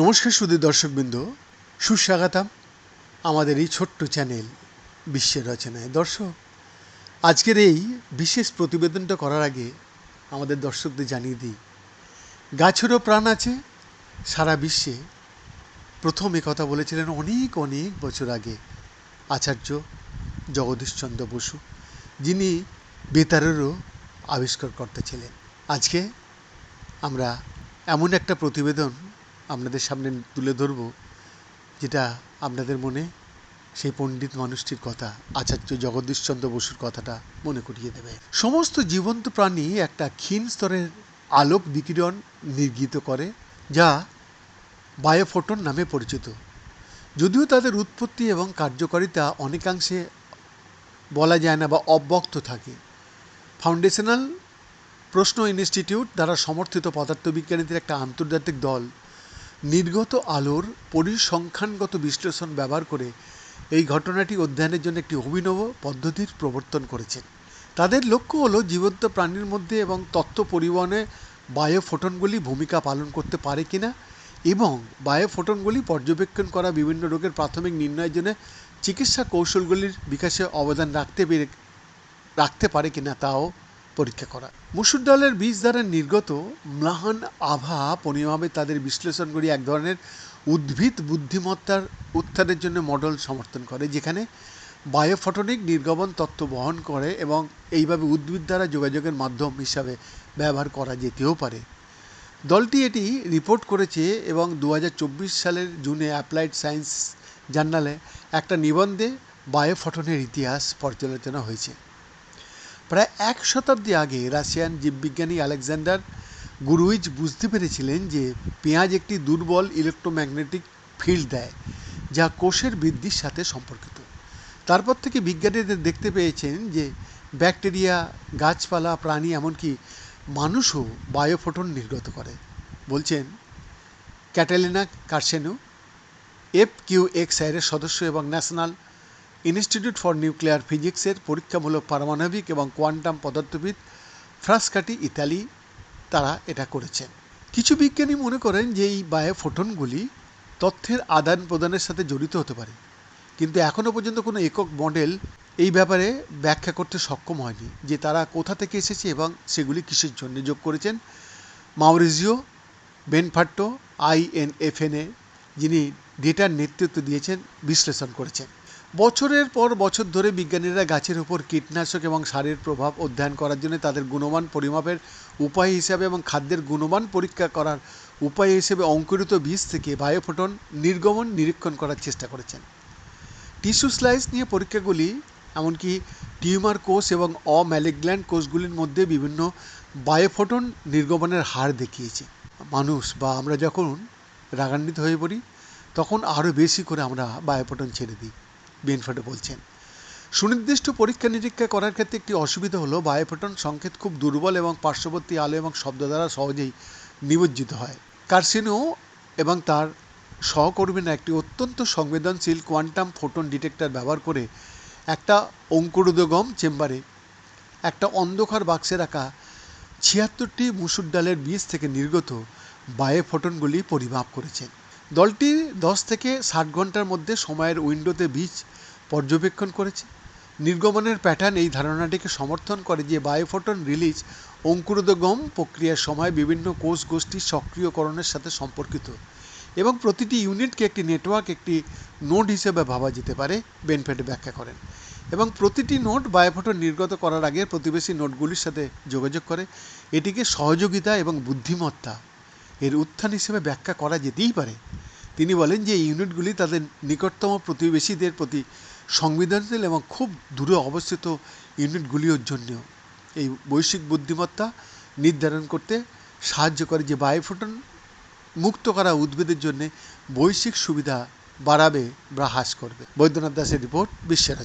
নমস্কার সুদী দর্শকবৃন্দ। সুস্বাগতম আমাদের এই ছোট্ট চ্যানেল বিশ্বের রচনায়। দর্শক, আজকের এই বিশেষ প্রতিবেদনটা করার আগে আমাদের দর্শকদের জানিয়ে দিই, গাছেরও প্রাণ আছে সারা বিশ্বে। প্রথম কথা বলেছিলেন অনেক অনেক বছর আগে আচার্য জগদীশচন্দ্র বসু, যিনি বেতারেরও আবিষ্কারকর্তা ছিলেন। আজকে আমরা এমন একটা প্রতিবেদন আপনাদের সামনে তুলে ধরব, যেটা আপনাদের মনে সেই পণ্ডিত মানুষটির কথা, আচার্য জগদীশচন্দ্র বসুর কথাটা মনে করিয়ে দেবে। সমস্ত জীবন্ত প্রাণী একটা ক্ষীণ স্তরের আলোক বিকিরণ নির্গিত করে, যা বায়োফোটন নামে পরিচিত। যদিও তাদের উৎপত্তি এবং কার্যকারিতা অনেকাংশে বলা যায় না বা অব্যক্ত থাকে ফাউন্ডেশনাল প্রশ্ন ইনস্টিটিউট দ্বারা সমর্থিত পদার্থবিজ্ঞানীদের একটা আন্তর্জাতিক দল নির্গত আলোর পরিসংখ্যানগত বিশ্লেষণ ব্যবহার করে এই ঘটনাটি অধ্যয়নের জন্য একটি অভিনব পদ্ধতির প্রবর্তন করেছেন। তাদের লক্ষ্য হলো জীবন্ত প্রাণীর মধ্যে এবং তথ্য পরিবহনে বায়োফোটনগুলি ভূমিকা পালন করতে পারে কিনা এবং বায়োফোটনগুলি পর্যবেক্ষণ করা বিভিন্ন রোগের প্রাথমিক নির্ণয়ের জন্য চিকিৎসা কৌশলগুলির বিকাশে অবদান রাখতে পেরে রাখতে পারে কিনা তাও পরীক্ষা করা। মুসুর ডালের বীজ দ্বারা নির্গত ম্লাহান আভা পরিমাপে তাদের বিশ্লেষণ করে এক ধরনের উদ্ভিদ বুদ্ধিমত্তার উত্থানের জন্য মডেল সমর্থন করে, যেখানে বায়োফটনিক নির্গমন তত্ত্ব বহন করে এবং এইভাবে উদ্ভিদ দ্বারা যোগাযোগের মাধ্যম হিসাবে ব্যবহার করা যেতেও পারে। দলটি এটি রিপোর্ট করেছে এবং দু হাজার চব্বিশ সালের জুনে অ্যাপ্লাইড সায়েন্স জার্নালে একটা নিবন্ধে বায়োফটনের ইতিহাস পর্যালোচনা হয়েছে। প্রায় এক শতাব্দী আগে রাশিয়ান জীববিজ্ঞানী আলেকজান্ডার গুরুইজ বুঝতে পেরেছিলেন যে পেঁয়াজ একটি দুর্বল ইলেকট্রোম্যাগনেটিক ফিল্ড দেয়, যা কোষের বৃদ্ধির সাথে সম্পর্কিত। তারপর থেকে বিজ্ঞানীদের দেখতে পেয়েছেন যে ব্যাকটেরিয়া, গাছপালা, প্রাণী, এমনকি মানুষও বায়োফোটন নির্গত করে। বলছেন Catalina Carsenu F Q X আইয়ের সদস্য এবং ন্যাশনাল ইনস্টিটিউট ফর নিউক্লিয়ার ফিজিক্সের পরীক্ষামূলক পারমাণবিক এবং কোয়ান্টাম পদার্থবিদ ফ্রাস্কাটি ইতালি, তারা এটা করেছেন। কিছু বিজ্ঞানী মনে করেন যে এই বায়োফোটনগুলি তথ্যের আদান প্রদানের সাথে জড়িত হতে পারে। কিন্তু এখনও পর্যন্ত কোনো একক মডেল এই ব্যাপারে ব্যাখ্যা করতে সক্ষম হয়নি যে তারা কোথা থেকে এসেছে এবং সেগুলি কিসের জন্য যোগ করেছেন। মাউরিজিও বেনফাট্টো আইএনএফএনএ, যিনি ডেটার নেতৃত্ব দিয়েছেন, বিশ্লেষণ করেছেন। বছরের পর বছর ধরে বিজ্ঞানীরা গাছের উপর কীটনাশক এবং সারের প্রভাব অধ্যয়ন করার জন্য তাদের গুণমান পরিমাপের উপায় হিসাবে এবং খাদ্যের গুণমান পরীক্ষা করার উপায় হিসেবে অঙ্কুরিত বীজ থেকে বায়োফোটন নির্গমন নিরীক্ষণ করার চেষ্টা করেছেন। টিস্যু স্লাইস নিয়ে পরীক্ষাগুলি, এমনকি টিউমার কোষ এবং অম্যালিগ্ল্যান্ড কোষগুলির মধ্যে বিভিন্ন বায়োফোটন নির্গমনের হার দেখিয়েছে। মানুষ বা আমরা যখন রাগান্বিত হয়ে পড়ি, তখন আরও বেশি করে আমরা বায়োফোটন ছেড়ে দিই। বেনফাটে বলছেন। সুনির্দিষ্ট পরীক্ষা নিরীক্ষা করার ক্ষেত্রে একটি অসুবিধা হলো, বায়োফোটন সংকেত খুব দুর্বল এবং পার্শ্ববর্তী আলো এবং শব্দ দ্বারা সহজেই নিমজ্জিত হয়। কার্সিনো এবং তার সহকর্মীরা একটি অত্যন্ত সংবেদনশীল কোয়ান্টাম ফোটন ডিটেক্টর ব্যবহার করে একটা অঙ্কুরোদগম চেম্বারে একটা অন্ধকার বাক্সে রাখা ছিয়াত্তরটি মুসুর ডালের বীজ থেকে নির্গত বায়োফোটনগুলি পরিমাপ করেছেন। দলটি দশ থেকে ষাট ঘণ্টার মধ্যে সময়ের উইন্ডোতে বীজ পর্যবেক্ষণ করেছে। নির্গমনের প্যাটার্ন এই ধারণাটিকে সমর্থন করে যে বায়োফোটন রিলিজ অঙ্কুরোদগম প্রক্রিয়ার সময় বিভিন্ন কোষ গোষ্ঠীর সক্রিয়করণের সাথে সম্পর্কিত এবং প্রতিটি ইউনিটকে একটি নেটওয়ার্ক, একটি নোড হিসেবে ভাবা যেতে পারে বেনফেটে ব্যাখ্যা করেন। এবং প্রতিটি নোট বায়োফোটন নির্গত করার আগে প্রতিবেশী নোটগুলির সাথে যোগাযোগ করে। এটিকে সহযোগিতা এবং বুদ্ধিমত্তা এর উত্থান হিসেবে ব্যাখ্যা করা যেতেই পারে। তিনি বলেন যে ইউনিটগুলি তাদের নিকটতম প্রতিবেশীদের প্রতি সংবেদনশীল এবং খুব দূরে অবস্থিত ইউনিটগুলির জন্যেও এই বৈশ্বিক বুদ্ধিমত্তা নির্ধারণ করতে সাহায্য করে যে বায়ুফোটন মুক্ত করা উদ্ভিদের জন্য বৈশ্বিক সুবিধা বাড়াবে বা হ্রাস করবে। বৈদ্যনাথ দাসের রিপোর্ট বিশ্বের